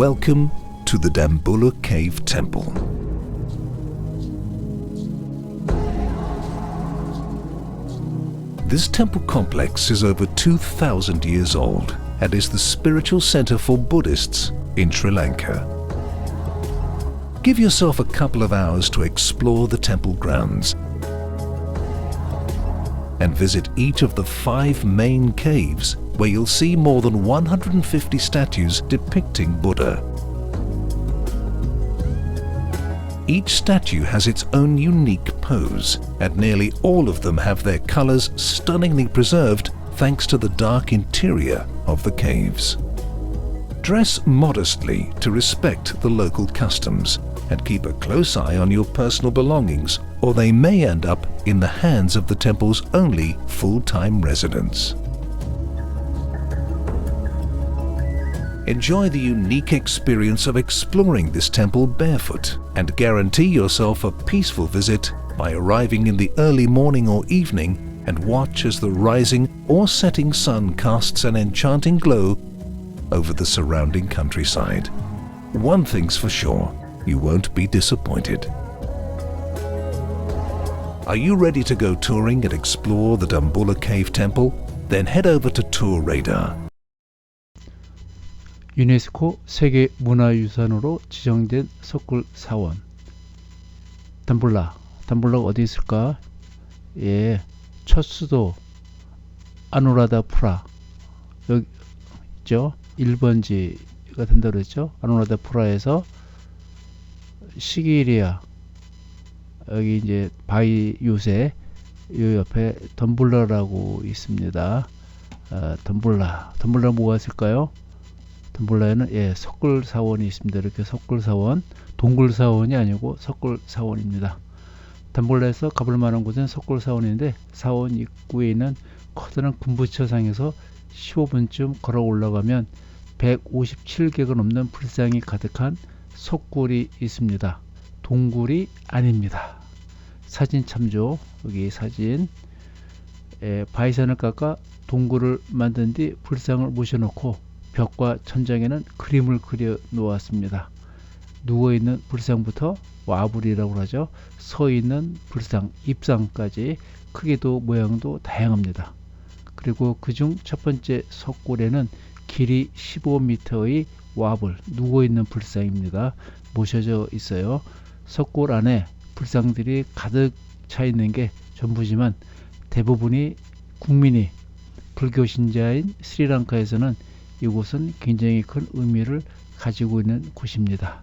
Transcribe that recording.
Welcome to the Dambula Cave Temple. This temple complex is over 2,000 years old and is the spiritual center for Buddhists in Sri Lanka. Give yourself a couple of hours to explore the temple grounds and visit each of the five main caves where you'll see more than 150 statues depicting Buddha. Each statue has its own unique pose, and nearly all of them have their colors stunningly preserved thanks to the dark interior of the caves. Dress modestly to respect the local customs and keep a close eye on your personal belongings, or they may end up in the hands of the temple's only full time residents. Enjoy the unique experience of exploring this temple barefoot and guarantee yourself a peaceful visit by arriving in the early morning or evening and watch as the rising or setting sun casts an enchanting glow over the surrounding countryside. One thing's for sure, you won't be disappointed. Are you ready to go touring and explore the Dambula Cave Temple? Then head over to Tour Radar. 유네스코 세계 문화유산으로 지정된 석굴 사원 담불라 담불라가 어디 있을까? 예, 첫 수도 아누라다푸라 여기 있죠. 1번지가 된다고 그랬죠. 아누라다푸라에서 시기리아 여기 이제 바이 요새 요 옆에 덤불라라고 있습니다. 어, 덤불라 덤불라 뭐가 있을까요? 덤블라에는 예, 석굴 사원이 있습니다. 이렇게 석굴 사원, 동굴 사원이 아니고 석굴 사원입니다. 덤블라에서 가볼 만한 곳은 석굴 사원인데 사원 입구에 있는 커다란 군부처상에서 15분쯤 걸어 올라가면 157개가 넘는 불상이 가득한 석굴이 있습니다. 동굴이 아닙니다. 사진 참조 여기 사진 에, 바위산을 깎아 동굴을 만든 뒤 불상을 모셔놓고 벽과 천장에는 그림을 그려 놓았습니다. 누워 있는 불상부터 와불이라고 하죠. 서 있는 불상, 입상까지 크기도 모양도 다양합니다. 그리고 그중 첫 번째 석굴에는 길이 15m의 와불, 누워 있는 불상입니다. 모셔져 있어요. 석굴 안에 불상들이 가득 차 있는 게 전부지만 대부분이 국민이 불교 신자인 스리랑카에서는 이곳은 굉장히 큰 의미를 가지고 있는 곳입니다.